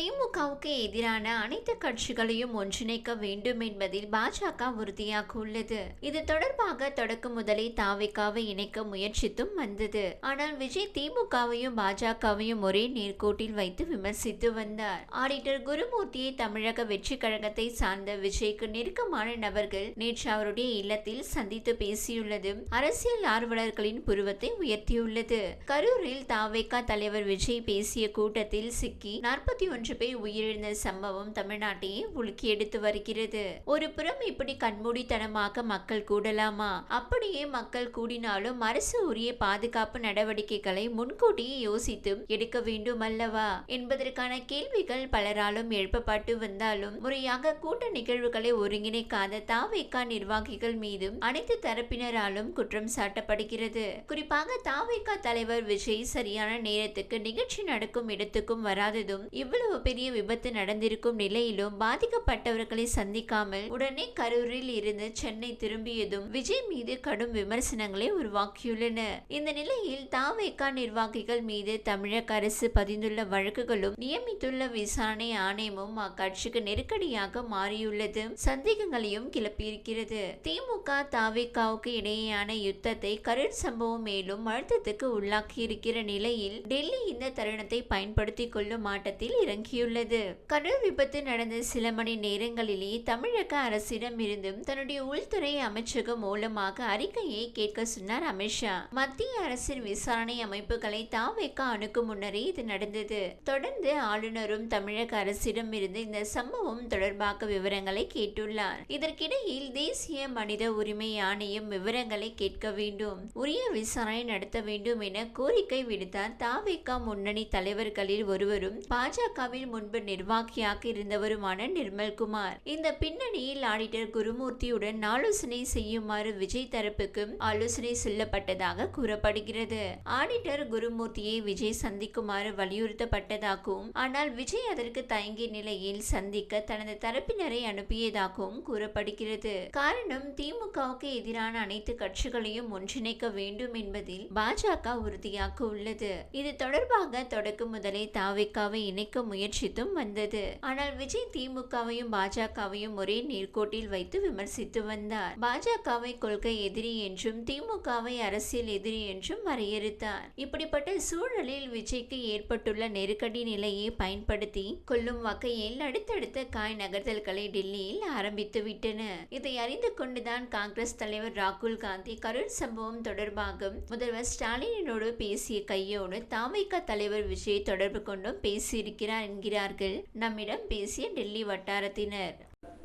திமுகவுக்கு எதிரான அனைத்து கட்சிகளையும் ஒன்றிணைக்க வேண்டும் என்பதில் பாஜக உறுதியாக உள்ளது. இது தொடர்பாக தொடக்கம் முதலே தாவிக்காவை இணைக்க முயற்சித்தும் வந்தது. ஆனால் விஜய் திமுகவையும் பாஜகவையும் ஒரே நேர்கோட்டில் வைத்து விமர்சித்து வந்தார். ஆடிட்டர் குருமூர்த்தியை தமிழக வெற்றி கழகத்தை சார்ந்த விஜய்க்கு நெருக்கமான நபர்கள் நேற்று அவருடைய இல்லத்தில் சந்தித்து பேசியுள்ளது. அரசியல் ஆர்வலர்களின் புருவத்தை உயர்த்தியுள்ளது. கரூரில் தாவேகா தலைவர் விஜய் பேசிய கூட்டத்தில் சிக்கி நாற்பத்தி ஒன்று மூன்று பேர் உயிரிழந்த சம்பவம் தமிழ்நாட்டையே உலுக்கி எடுத்து வருகிறது. ஒரு புறம் இப்படி கண்மூடித்தனமாக மக்கள் கூடலாமா? அப்படியே மக்கள் கூடினாலும் அரசு உரிய பாதுகாப்பு நடவடிக்கைகளை முன்கூட்டியே யோசித்தும் எடுக்க வேண்டும் அல்லவா? என்பதற்கான கேள்விகள் பலராலும் எழுப்பப்பட்டு வந்தாலும் முறையாக கூட்ட நிகழ்வுகளை ஒருங்கிணைக்காத தாவேக்கா நிர்வாகிகள் மீதும் அனைத்து தரப்பினராலும் குற்றம் சாட்டப்படுகிறது. குறிப்பாக தாவேக்கா தலைவர் விஜய் சரியான நேரத்துக்கு நிகழ்ச்சி நடக்கும் இடத்துக்கும் வராததும் இவ்வளவு பெரிய விபத்து நடந்திருக்கும் நிலையிலும் பாதிக்கப்பட்டவர்களை சந்திக்காமல் உடனே கரூரில் இருந்து சென்னை திரும்பியதும் விஜய் மீது கடும் விமர்சனங்களை உருவாக்கியுள்ளன இந்த நிலையில் தாவேக்கா நிர்வாகிகள் மீது தமிழக அரசு பதிந்துள்ள வழக்குகளும் நியமித்துள்ள விசாரணை ஆணையமும் அக்கட்சிக்கு நெருக்கடியாக மாறியுள்ளது. சந்தேகங்களையும் கிளப்பியிருக்கிறது. திமுக தாவேக்காவுக்கு இடையேயான யுத்தத்தை கரூர் சம்பவம் மேலும் அழுத்தத்துக்கு உள்ளாக்கியிருக்கிற நிலையில் டெல்லி இந்த தருணத்தை பயன்படுத்திக் கொள்ளும் ஆட்டத்தில் இறங்கியுள்ளது கடல் விபத்து நடந்த சில மணி நேரங்களிலே தமிழக அரசிடம் இருந்தும் தன்னுடைய உள்துறை அமைச்சகம் மூலமாக அறிக்கையை கேட்க சொன்னார் அமித்ஷா மத்திய அரசின் விசாரணை அமைப்புகளை தாவேக்க அணுக்கும் முன்னரே இது நடந்தது. தொடர்ந்து ஆளுநரும் தமிழக அரசிடம் இருந்து இந்த சம்பவம் தொடர்பாக விவரங்களை கேட்டுள்ளார். இதற்கிடையில் தேசிய மனித உரிமை ஆணையம் விவரங்களை கேட்க வேண்டும் உரிய விசாரணை நடத்த வேண்டும் என கோரிக்கை விடுத்தார் தாவேக்கா முன்னணி தலைவர்களில் ஒருவரும் பாஜக பாஜகவில் முன்பு நிர்வாகியாக இருந்தவருமான நிர்மல்குமார் இந்த பின்னணியில் ஆடிட்டர் குருமூர்த்தியுடன் ஆலோசனை செய்யுமாறு விஜய் தரப்புக்கும் ஆலோசனை சொல்லப்பட்டதாக கூறப்படுகிறது. ஆடிட்டர் குருமூர்த்தியை விஜய் சந்திக்குமாறு வலியுறுத்தப்பட்டதாகவும் ஆனால் விஜய் அதற்கு தயங்கிய நிலையில் சந்திக்க தனது தரப்பினரை அனுப்பியதாகவும் கூறப்படுகிறது. காரணம் திமுகவுக்கு எதிரான அனைத்து கட்சிகளையும் ஒன்றிணைக்க வேண்டும் என்பதில் பாஜக உறுதியாக உள்ளது. இது தொடர்பாக தொடக்கம் முதலே தாவிக்காவை இணைக்க முயற்சித்தும் வந்தது. ஆனால் விஜய் திமுகவையும் பாஜகவையும் ஒரே நேர்கோட்டில் வைத்து விமர்சித்து வந்தார். பாஜகவை கொள்கை எதிரி என்றும் திமுகவை அரசியல் எதிரி என்றும் வரையறுத்தார். இப்படிப்பட்ட சூழலில் விஜய்க்கு ஏற்பட்டுள்ள நெருக்கடி நிலையை பயன்படுத்தி கொள்ளும் வகையில் அடுத்தடுத்த காய் நகர்த்தல்களை டெல்லியில் ஆரம்பித்து விட்டன. இதை அறிந்து கொண்டுதான் காங்கிரஸ் தலைவர் ராகுல் காந்தி கரூர் சம்பவம் தொடர்பாக முதல்வர் ஸ்டாலினோடு பேசிய கையோடு தாமிக தலைவர் விஜய் தொடர்பு கொண்டும் பேசியிருக்கிறார் என்கிறார்கள் நம்மிடம் பேசிய டெல்லி வட்டாரத்தினர்.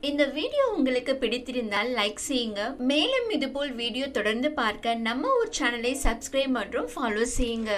இந்த வீடியோ உங்களுக்கு பிடித்திருந்தால் லைக் செய்யுங்க. மேலும் இதுபோல் வீடியோ தொடர்ந்து பார்க்க நம்ம ஊர் சேனலை சப்ஸ்கிரைப் மற்றும் ஃபாலோ செய்யுங்க.